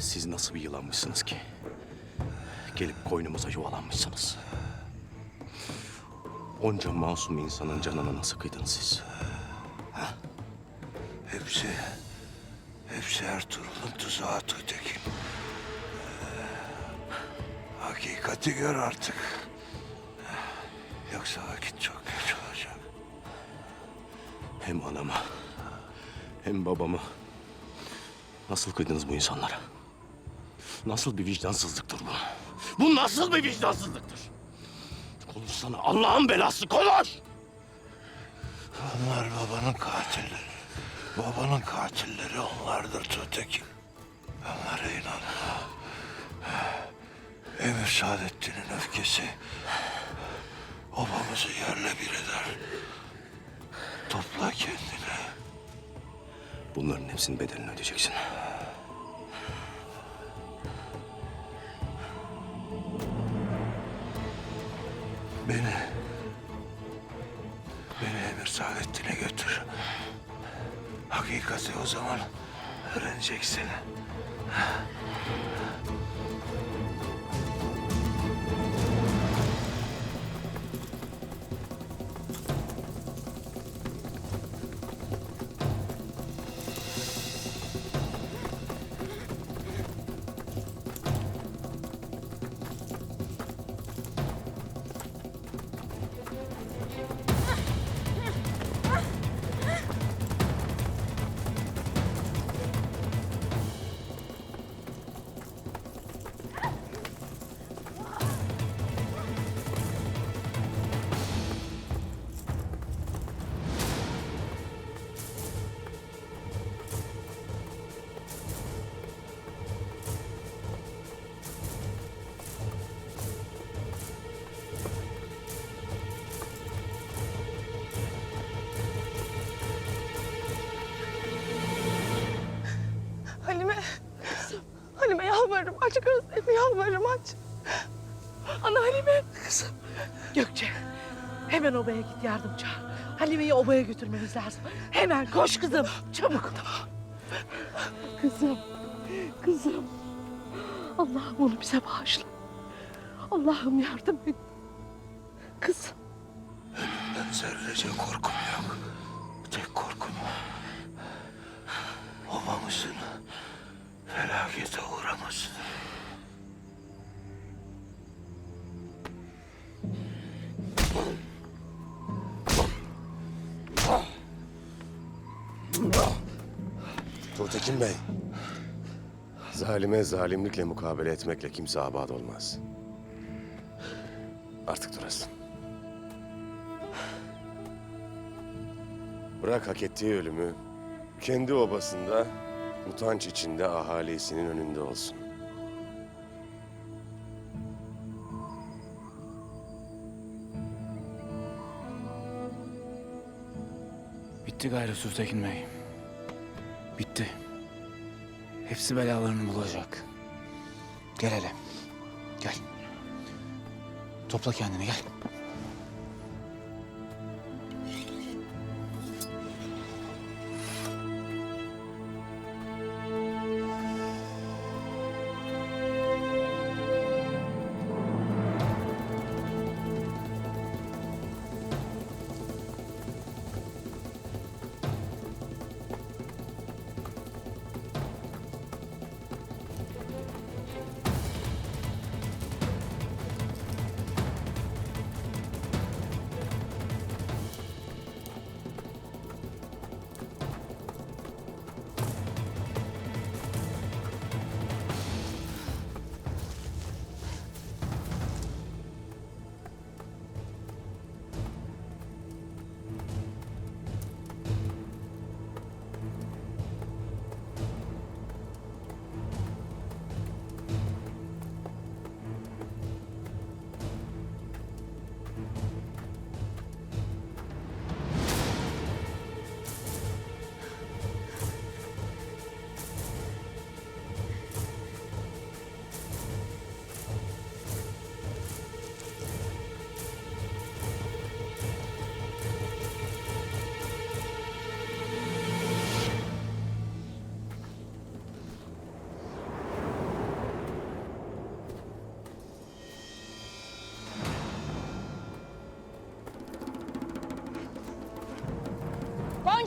Siz nasıl bir yılanmışsınız ki? Gelip koynumuza yuvalanmışsınız. Onca masum insanın canını nasıl kıydınız siz? Hepsi, hepsi Ertuğrul'un tuzağı Tuğtekin. Hakikati gör artık. Yoksa vakit çok geç olacak. Hem anama hem babamı nasıl kıydınız bu insanlara? Nasıl bir vicdansızlıktır bu? Bu nasıl bir vicdansızlıktır? Konuşsana Allah'ın belası konuş! Onlar babanın katilleri. Babanın katilleri onlardır Tuğtekin. Onlara inanma. Emir Saadettin'in öfkesi obamızı yerle bir eder. Topla kendini. Bunların hepsinin bedelini ödeyeceksin. Hakikati o zaman öğreneceksin. Aç gözlerimi yalvarırım aç. Ana Halime. Kızım. Gökçe. Hemen obaya git yardım çağır. Halime'yi obaya götürmemiz lazım. Hemen koş kızım. Çabuk. Kızım. Kızım. Allah'ım onu bize bağışla. Allah'ım yardım et. Kızım. Ben zerrece korkum yok. Tek korkum obamızın felakete uğraması. Tuğtekin Bey. Zalime zalimlikle mukabele etmekle kimse abad olmaz. Artık durasın. Bırak hak ettiği ölümü kendi obasında utanç içinde ahalisinin önünde olsun. Bitti gayrı Sultekin Bey. Bitti. Hepsi belalarını bulacak. Gel hele. Gel. Topla kendini gel.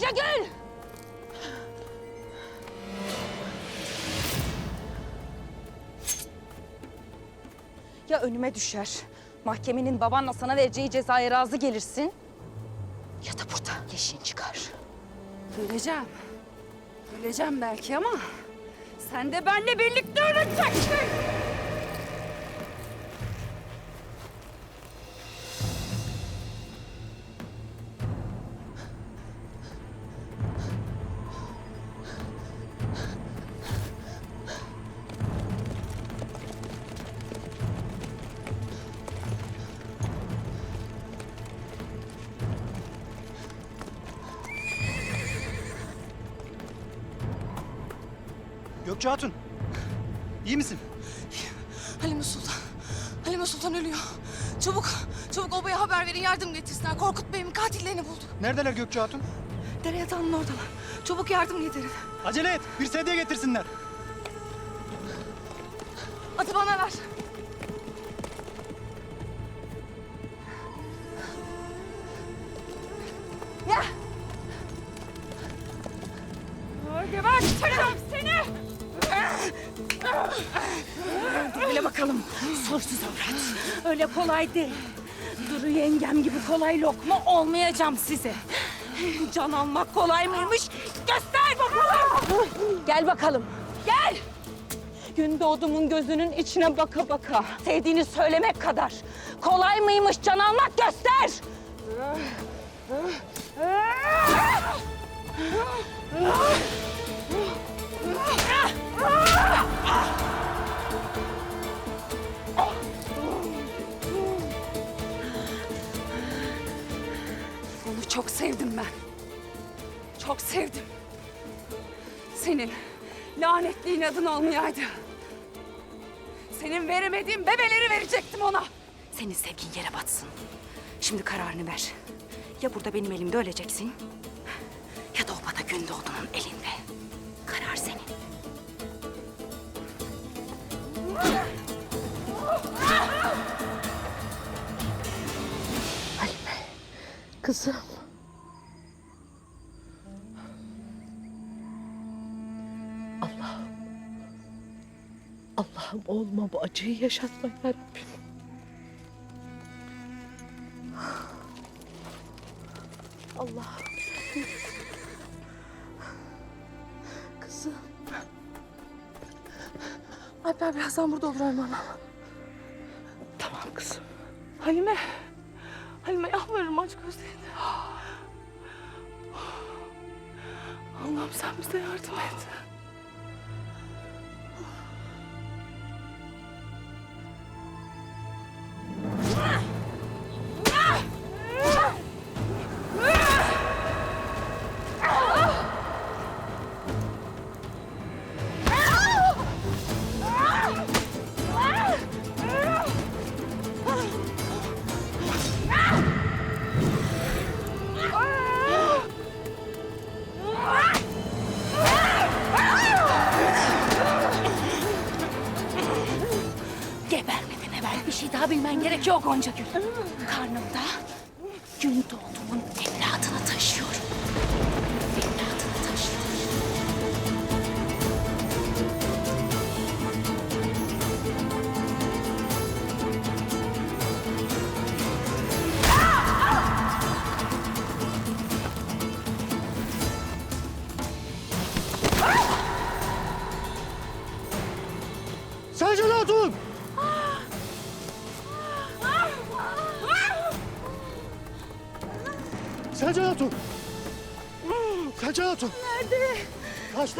Gonca Gül! Ya önüme düşer. Mahkemenin babanla sana vereceği cezaya razı gelirsin. Ya da burada yeşin çıkar. Öleceğim. Öleceğim belki ama sen de benle birlikte öleceksin. Gökçe Hatun. iyi misin? Halime Sultan. Halime Sultan ölüyor. Çabuk, çabuk obaya haber verin yardım getirsinler. Korkut Bey'in katillerini bulduk. Neredeler Gökçe Hatun? Dere yatağının oradalar. Çabuk yardım getirin. Acele et. Bir sedye getirsinler. Atı bana ver. Sorsuz avrat. Öyle kolay değil. Duru yengem gibi kolay lokma olmayacağım size. Can almak kolay mıymış? Göster bakalım. Gel bakalım. Gel. Gün doğdumun gözünün içine baka baka sevdiğini söylemek kadar kolay mıymış can almak göster. Onu Çok sevdim. Senin lanetli inadın olmayaydı. Senin veremediğin bebeleri verecektim ona. Senin sevgin yere batsın. Şimdi kararını ver. Ya burada benim elimde öleceksin ya da obada gün doğdunun elinde. Karar senin. Kızım. Allah'ım oğluma bu acıyı yaşatma yarabbim. Allah'ım. Kızım. Alper birazdan burada olur Erman. Tamam kızım. Halime. Halime yalvarırım aç gözlerini. Allah'ım sen bize yardım et. Gebermeden evvel bir şey daha bilmen gerekiyor Gonca Gül. Karnımda gün doğdumun evladını taşıyorum.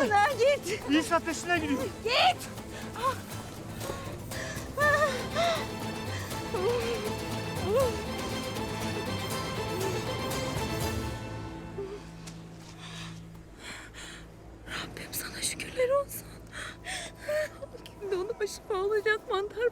Sana git. İyi Caddesi'ne gidiyor. Git. Rabbim sana şükürler olsun. O de onu başıma alacak mantar